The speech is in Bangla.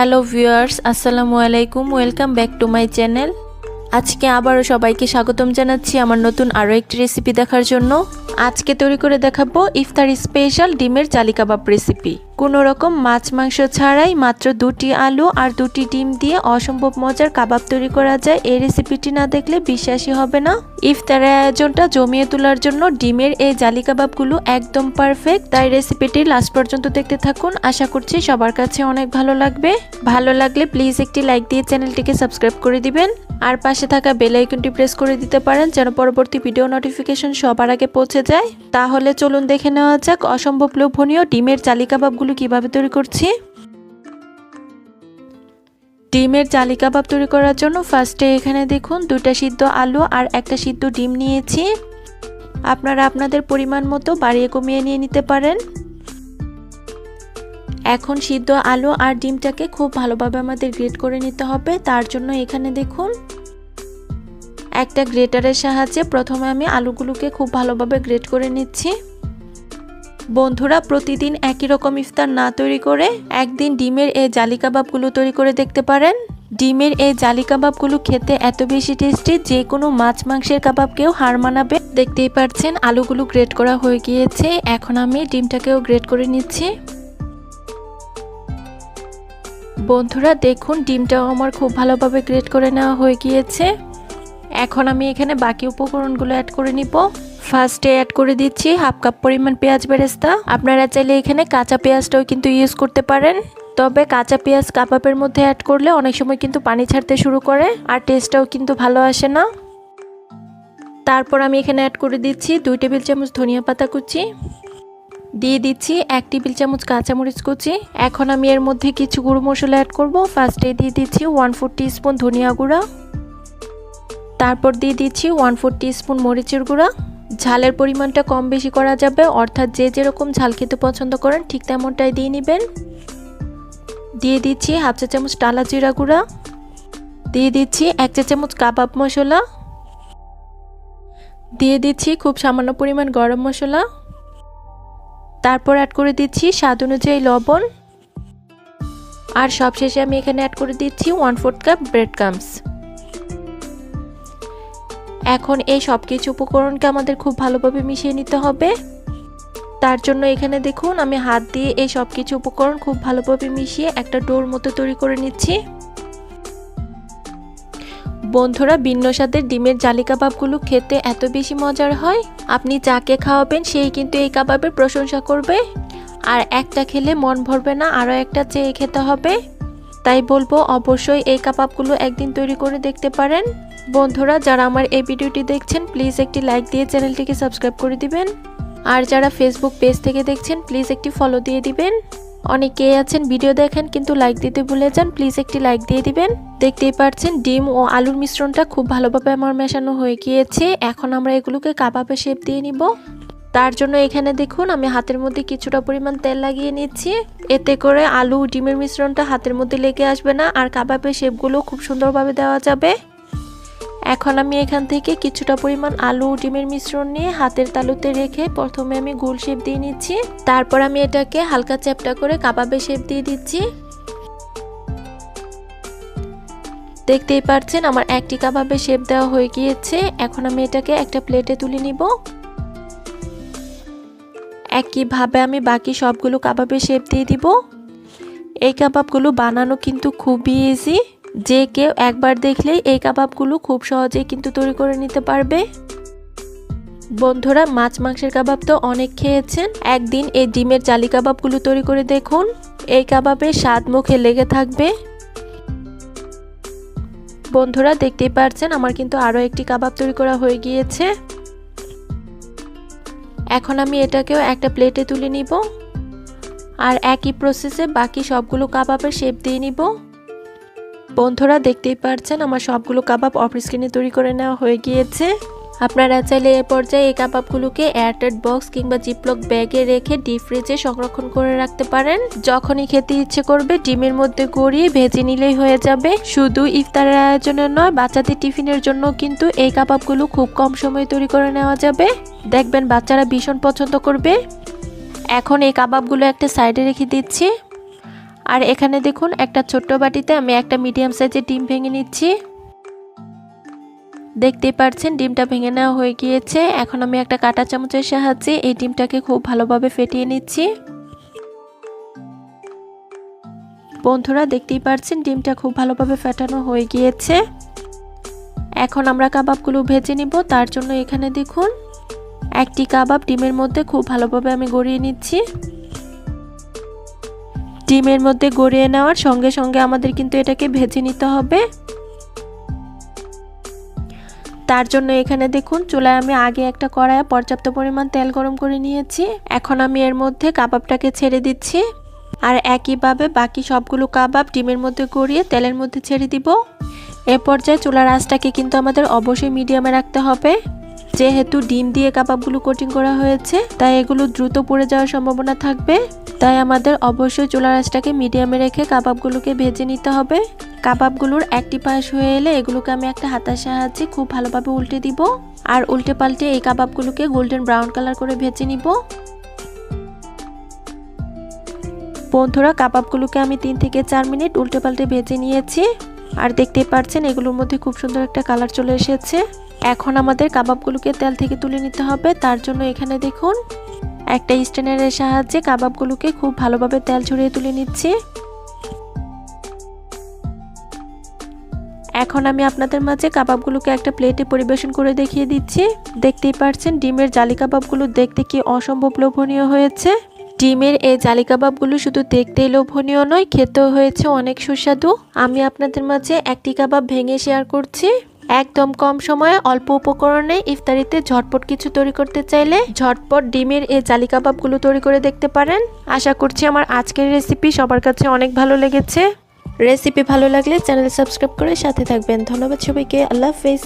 হ্যালো ভিউয়ার্স আসসালামু আলাইকুম welcome back to my channel আজকে আবারও সবাইকে স্বাগতম জানাচ্ছি আমার নতুন আরও একটি রেসিপি দেখার জন্য। আজকে তৈরি করে দেখাবো ইফতার স্পেশাল ডিমের চালি কাবাব রেসিপি কোনো রকম মাছ, মাংস ছাড়াই মাত্র দুটি আলু আর দুটি ডিম দিয়ে অসম্ভব মজার কাবাব তৈরি করা যায়। এই রেসিপিটি না দেখলে বিশ্বাসই হবে না। ইফতারের আয়োজনটা জমিয়ে তোলার জন্য ডিমের এই জালি কাবাবগুলো একদম পারফেক্ট তাই রেসিপিটি লাস্ট পর্যন্ত দেখতে থাকুন। আশা করছি সবার কাছে অনেক ভালো লাগবে। ভালো লাগলে প্লিজ একটি লাইক দিয়ে চ্যানেলটিকে সাবস্ক্রাইব করে দিবেন। আর পাশে থাকা বেল আইকনটি প্রেস করে দিতে পারেন যেন পরবর্তী ভিডিও নোটিফিকেশন সবার আগে পৌঁছে যায়। তাহলে চলুন দেখে নেওয়া যাক অসম্ভব লোভনীয় ডিমের জালি কাবাবগুলো কীভাবে তৈরি করছি? ডিমের জালি কাবাব তৈরি করার জন্য ফার্স্টে এখানে দেখুন দুটা সিদ্ধ আলু আর একটা সিদ্ধ ডিম নিয়েছি। আপনারা আপনাদের পরিমাণ মতো বাড়িয়ে কমিয়ে নিয়ে নিতে পারেন। এখন সিদ্ধ আলু আর ডিমটাকে খুব ভালোভাবে আমাদের গ্রেট করে নিতে হবে। তার জন্য এখানে দেখুন একটা গ্রেটারের সাহায্যে প্রথমে আমি আলুগুলোকে খুব ভালোভাবে গ্রেট করে নিচ্ছি। বন্ধুরা, প্রতিদিন একই রকম ইফতার না তৈরি করে একদিন ডিমের এই জালি কাবাবগুলো তৈরি করে দেখতে পারেন। ডিমের এই জালি কাবাবগুলো খেতে এত বেশি টেস্টি যে কোনো মাছ মাংসের কাবাবকেও হার মানাবে। দেখতেই পাচ্ছেন আলুগুলো গ্রেট করা হয়ে গিয়েছে। এখন আমি ডিমটাকেও গ্রেট করে নিচ্ছি। বন্ধুরা, দেখুন, ডিমটাও আমার খুব ভালোভাবে গ্রেট করে নেওয়া হয়ে গিয়েছে। এখন আমি এখানে বাকি উপকরণগুলো অ্যাড করে নিব। ফার্স্টে অ্যাড করে দিচ্ছি হাফ কাপ পরিমাণ পেঁয়াজ বেরেস্তা। আপনারা চাইলে এখানে কাঁচা পেঁয়াজটাও কিন্তু ইউজ করতে পারেন। তবে কাঁচা পেঁয়াজ কাবাবের মধ্যে অ্যাড করলে অনেক সময় কিন্তু পানি ছাড়তে শুরু করে আর টেস্টটাও কিন্তু ভালো আসে না। তারপর আমি এখানে অ্যাড করে দিচ্ছি দুই টেবিল চামচ ধনিয়া পাতা কুচি। দিয়ে দিচ্ছি এক টেবিল চামচ কাঁচামরিচ কুচি। এখন আমি এর মধ্যে কিছু গুঁড়ো মশলা অ্যাড করব। ফার্স্টে দিয়ে দিচ্ছি ওয়ান ফোর স্পুন ধনিয়া গুঁড়া। তারপর দিয়ে দিচ্ছি ওয়ান ফোর স্পুন মরিচের গুঁড়া। ঝালের পরিমাণটা কম বেশি করা যাবে, অর্থাৎ যে যেরকম ঝাল খেতে পছন্দ করেন, ঠিক তেমনটাই দিয়ে নেবেন। দিয়ে দিচ্ছি হাফ চা চামচ টালা জিরা গুঁড়া। দিয়ে দিচ্ছি এক চা চামচ কাবাব মশলা। দিয়ে দিচ্ছি খুব সামান্য পরিমাণ গরম মশলা। তারপর অ্যাড করে দিচ্ছি স্বাদ অনুযায়ী লবণ। আর সবশেষে আমি এখানে অ্যাড করে দিচ্ছি one fourth cup bread crumbs এখন এই সব কিছু উপকরণকে আমাদের খুব ভালোভাবে মিশিয়ে নিতে হবে। তার জন্য এখানে দেখুন, আমি হাত দিয়ে এই সব কিছু উপকরণ খুব ভালোভাবে মিশিয়ে একটা ডোর মতো তৈরি করে নিচ্ছি। বন্ধুরা, ভিন্ন স্বাদের ডিমের জালি কাবাবগুলো খেতে এত বেশি মজার হয়। আপনি যাকে খাওয়াবেন, সেই কিন্তু এই কাবাবের প্রশংসা করবে। আর একটা খেলে মন ভরবে না, আরও একটা চেয়ে খেতে হবে। তাই বলব অবশ্যই এই কাবাবগুলো একদিন তৈরি করে দেখতে পারেন। বন্ধুরা, যারা আমার এই ভিডিওটি দেখছেন, প্লিজ একটি লাইক দিয়ে চ্যানেলটিকে সাবস্ক্রাইব করে দিবেন। আর যারা ফেসবুক পেজ থেকে দেখছেন, প্লিজ একটি ফলো দিয়ে দিবেন। অনেকেই আছেন ভিডিও দেখেন কিন্তু লাইক দিতে ভুলে যান, প্লিজ একটি লাইক দিয়ে দিবেন। দেখতেই পাচ্ছেন ডিম ও আলুর মিশ্রণটা খুব ভালোভাবে আমার মেশানো হয়ে গিয়েছে। এখন আমরা এগুলোকে কাবাবে শেপ দিয়ে নিব। তার জন্য এখানে দেখুন, আমি হাতের মধ্যে কিছুটা পরিমাণ তেল লাগিয়ে নিচ্ছি। এতে করে আলু, ডিমের মিশ্রণটা হাতের মধ্যে লেগে আসবে না, আর কাবাবের শেপগুলো খুব সুন্দরভাবে দেওয়া যাবে। এখন আমি এখান থেকে কিছুটা পরিমাণ আলু, ডিমের মিশ্রণ নিয়ে হাতের তালুতে রেখে প্রথমে আমি গোল শেপ দিয়ে নিচ্ছি। তারপর আমি এটাকে হালকা চ্যাপটা করে কাবাবে শেপ দিয়ে দিচ্ছি। দেখতেই পাচ্ছেন আমার একটি কাবাবে শেপ দেওয়া হয়ে গিয়েছে। এখন আমি এটাকে একটা প্লেটে তুলে নিব। একইভাবে আমি বাকি সবগুলো কাবাবে শেপ দিয়ে দিব। এই কাবাবগুলো বানানো কিন্তু খুবই ইজি যে কেউ একবার দেখলেই এই কাবাবগুলো খুব সহজেই কিন্তু তৈরি করে নিতে পারবে। বন্ধুরা, মাছ মাংসের কাবাব তো অনেক খেয়েছেন। একদিন এই ডিমের জালি কাবাবগুলো তৈরি করে দেখুন। এই কাবাবের স্বাদ মুখে লেগে থাকবে। বন্ধুরা, দেখতেই পারছেন, আমার কিন্তু আরও একটি কাবাব তৈরি করা হয়ে গিয়েছে। এখন আমি এটাকেও একটা প্লেটে তুলে নিব। আর একই প্রসেসে বাকি সবগুলো কাবাবের শেপ দিয়ে নিব। বন্ধুরা, দেখতেই পারছেন, আমার সবগুলো কাবাব অফ স্ক্রিনে তৈরি করে নেওয়া হয়ে গিয়েছে। আপনারা চাইলে এ পর্যায়ে এই কাবাবগুলোকে এয়ারটাইট বক্স কিংবা জিপলক ব্যাগে রেখে ডিপ ফ্রিজে সংরক্ষণ করে রাখতে পারেন। যখনই খেতে ইচ্ছে করবে, ডিমের মধ্যে গড়িয়ে ভেজে নিলেই হয়ে যাবে। শুধু ইফতারের আয়োজনে নয়, বাচ্চাদের টিফিনের জন্য কিন্তু এই কাবাবগুলো খুব কম সময়ে তৈরি করে নেওয়া যাবে। দেখবেন বাচ্চারা ভীষণ পছন্দ করবে। এখন এই কাবাবগুলো একটা সাইডে রেখে দিচ্ছি। আর এখানে দেখুন, একটা ছোট্ট বাটিতে আমি একটা মিডিয়াম সাইজের ডিম ভেঙে নিচ্ছি। দেখতেই পাচ্ছেন ডিমটা ভেঙে নেওয়া হয়ে গিয়েছে। এখন আমি একটা কাঁটা চামচের সাহায্যে এই ডিমটাকে খুব ভালোভাবে ফেটিয়ে নিচ্ছি। বন্ধুরা, দেখতেই পাচ্ছেন ডিমটা খুব ভালোভাবে ফেটানো হয়ে গিয়েছে। এখন আমরা কাবাবগুলো ভেজে নিব। তার জন্য এখানে দেখুন, একটি কাবাব ডিমের মধ্যে খুব ভালোভাবে আমি গড়িয়ে নিচ্ছি। ডিমের মধ্যে গড়িয়ে নেওয়ার সঙ্গে সঙ্গে আমাদের কিন্তু এটাকে ভেজে নিতে হবে। তার জন্য এখানে দেখুন, চুলায় আমি আগে একটা কড়াইয়ে পর্যাপ্ত পরিমাণ তেল গরম করে নিয়েছি। এখন আমি এর মধ্যে কাবাবটাকে ছেড়ে দিচ্ছি। আর একইভাবে বাকি সবগুলো কাবাব ডিমের মধ্যে গড়িয়ে তেলের মধ্যে ছেড়ে দিব। এ পর্যায়ে চুলার আঁচটাকে কিন্তু আমাদের অবশ্যই মিডিয়ামে রাখতে হবে। যেহেতু ডিম দিয়ে কাবাবগুলো কোটিং করা হয়েছে, তাই এগুলো দ্রুত পড়ে যাওয়ার সম্ভাবনা থাকবে। তাই আমাদের অবশ্যই চুলার আঁচটাকে মিডিয়ামে রেখে কাবাবগুলোকে ভেজে নিতে হবে। কাবাবগুলোর একটি পাশ হয়ে এলে এগুলোকে আমি একটা হাতার সাহায্যে খুব ভালোভাবে উল্টে দিব। আর উল্টে পাল্টে এই কাবাবগুলোকে গোল্ডেন ব্রাউন কালার করে ভেজে নিব। বন্ধুরা, কাবাবগুলোকে আমি তিন থেকে চার মিনিট উল্টে পাল্টে ভেজে নিয়েছি। আর দেখতেই পাচ্ছেন এগুলোর মধ্যে খুব সুন্দর একটা কালার চলে এসেছে। এখন আমাদের কাবাবগুলোকে তেল থেকে তুলে নিতে হবে। তার জন্য এখানে দেখুন, একটা স্ট্যান্ডারের সাহায্যে কাবাবগুলোকে খুব ভালোভাবে তেল ছড়িয়ে তুলে নিচ্ছি। এখন আমি আপনাদের মাঝে কাবাবগুলোকে একটা প্লেটে পরিবেশন করে দেখিয়ে দিচ্ছি। দেখতেই পাচ্ছেন ডিমের জালি কাবাবগুলো দেখতে কি অসম্ভব লোভনীয় হয়েছে। ডিমের এই জালি কাবাবগুলো শুধু দেখতেই লোভনীয় নয়, খেতেও হয়েছে অনেক সুস্বাদু। আমি আপনাদের মাঝে একটি কাবাব ভেঙে শেয়ার করছি। একদম কম সময়ে অল্প উপকরণে ইফতারিতে ঝটপট কিছু তৈরি করতে চাইলে ঝটপট ডিমের এই জালি কাবাবগুলো তৈরি করে দেখতে পারেন। আশা করছি আমার আজকের রেসিপি সবার কাছে অনেক ভালো লেগেছে। রেসিপি ভালো লাগলে চ্যানেল সাবস্ক্রাইব করে সাথে থাকবেন। ধন্যবাদ সবাইকে। আল্লাহ হাফেজ।